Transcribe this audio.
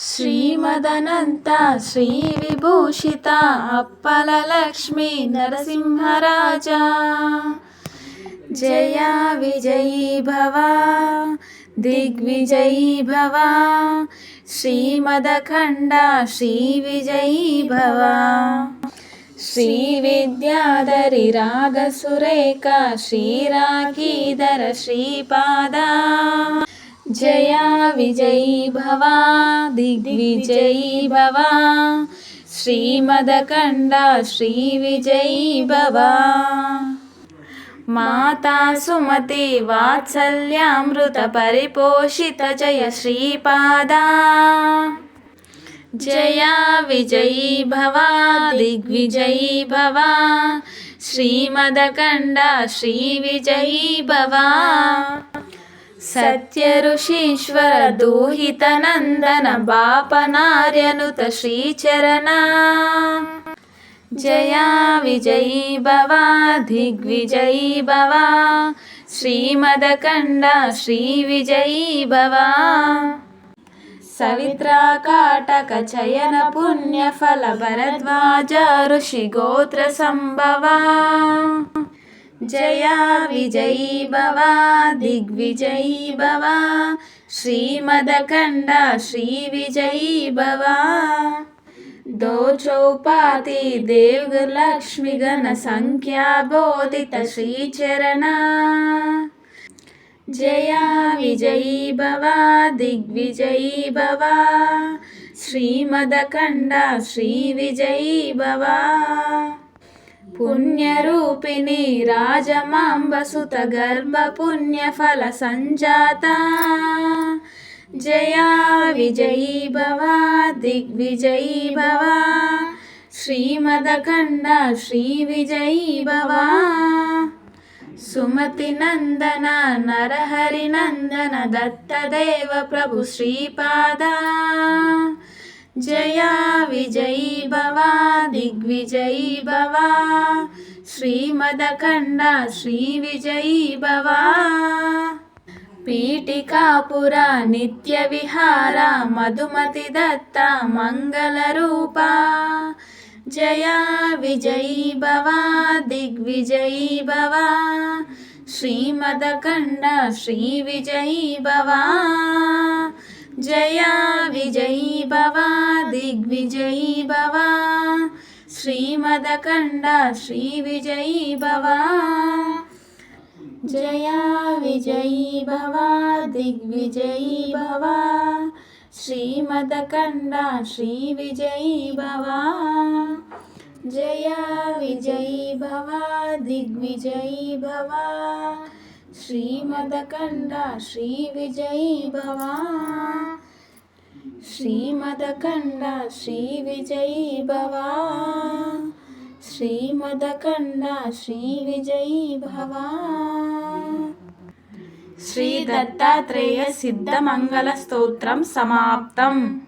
శ్రీమదనంత శ్రీ విభూషిత అప్పల లక్ష్మి నరసింహరాజా. జయ విజయీ భవ దిగ్విజయీ భవ శ్రీమదఖండ శ్రీ విజయీ భవ. శ్రీ విద్యాధరి రాగసురేఖ శ్రీరాగీధర శ్రీపాదా. జయా విజయీ భవా దిగ్విజయీ భవా శ్రీమదకండ శ్రీ విజయీ భవా మాతా సుమతి వాత్సల్యామృత పరిపోషిత జయ శ్రీపాదా జయా విజయీ భవా దిగ్విజయీ భవా శ్రీమదకండ శ్రీ విజయీ భవా సత్య ఋషీశ్వర దూహిత నందన బాపనార్యనుత శ్రీచరణ. జయ విజయీ భవ దిగ్విజయీ భవ శ్రీమదఖండ శ్రీ విజయీ భవ जया विजयी भव दिग्विजयी भव। श्रीमदखण्डा श्रीविजयी विजयीभवा दिग्विजयीभवा श्रीमदकण्ड बोधित श्रीचरणा। जया विजयी भव दिग्विजयी भव। श्रीमदकण्ड श्रीविजयी भवा। పుణ్యరూపిణి రాజమాంబసుత గర్భపుణ్యఫల సంజాత. జయా విజయీ భవ దిగ్విజయీ భవ. శ్రీమదఖండ శ్రీ విజయీ భవ. సుమతి నందన నరహరి నందన దత్తదేవ ప్రభు శ్రీపాద. जया विजयी भव दिग्विजयी भव श्रीमदखण्ड श्रीविजयी भव पीठिकापुरा नित्यविहारा मधुमति दत्ता मङ्गलरूपा जया विजयी भव दिग्विजयी भव श्रीमदखण्ड श्रीविजयी भव जया विजयी भव विजयी भव श्रीमदकण्ड श्रीविजयी भव जया विजयी भव दिग्विजयी भव श्रीमदकण्ड श्रीविजयी भव जया विजयी भव दिग्विजयी भव श्रीमदकण्ड श्रीविजयी भव శ్రీమదఖండ శ్రీ విజయీ భవ. శ్రీమదఖండ శ్రీ విజయీ భవ. శ్రీ దత్తాత్రేయ సిద్ధమంగళ స్తోత్రం సమాప్తం.